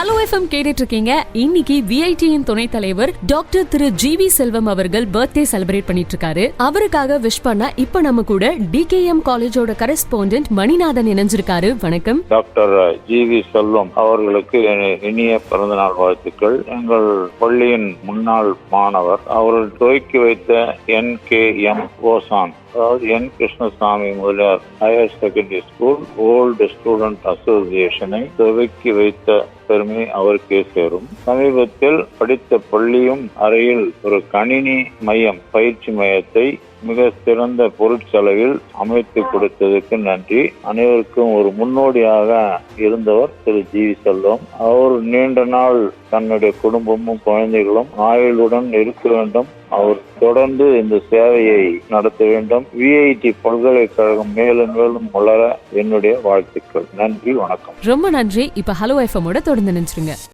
Hello FM கேட்டுட்டு இருக்கீங்க இன்னைக்கு விஐடியின் துணைத் தலைவர் doctor Thiru G V Selvam அவர்கள் பர்த்டே செலிப்ரேட் பண்ணிட்டு இருக்காரு அவருக்காக விஷ் பண்ண இப்ப நம்ம கூட டிகேஎம் காலேஜோட கரஸ்பாண்டன்ட் மணிநாதன் இணைஞ்சிருக்காரு. வணக்கம். டாக்டர் ஜி வி செல்வம் அவர்களுக்கு இனிய பிறந்தநாள் வாழ்த்துக்கள். எங்கள் பள்ளியின் முன்னாள் மாணவர் அவர்கள் துவக்கி வைத்த என் கே எம் ஓசான். அதாவது என் Krishnaswamy Mudaliar higher secondary school old student அசோசியேஷனை துவக்கி வைத்த பெருமை அவருக்கே சேரும். சமீபத்தில் படித்த பள்ளியும் அறையில் ஒரு கணினி மையம் பயிற்சி மையத்தை மிக சிறந்த பொருட்செலவில் அமைத்து கொடுத்ததுக்கு நன்றி. அனைவருக்கும் ஒரு முன்னோடியாக இருந்தவர் திரு. ஜி. வி. செல்வம். அவர் நீண்ட நாள் தன்னுடைய குடும்பமும் குழந்தைகளும் ஆயுளுடன் இருக்க வேண்டும். அவர் தொடர்ந்து இந்த சேவையை நடத்த வேண்டும். விஐடி பல்கலைக்கழகம் மேலும் மேலும் வளர என்னுடைய வாழ்த்துக்கள். நன்றி வணக்கம். ரொம்ப நன்றி. இப்ப ஹலோ எஃப்எம் தொடர்ந்து நினைச்சிருங்க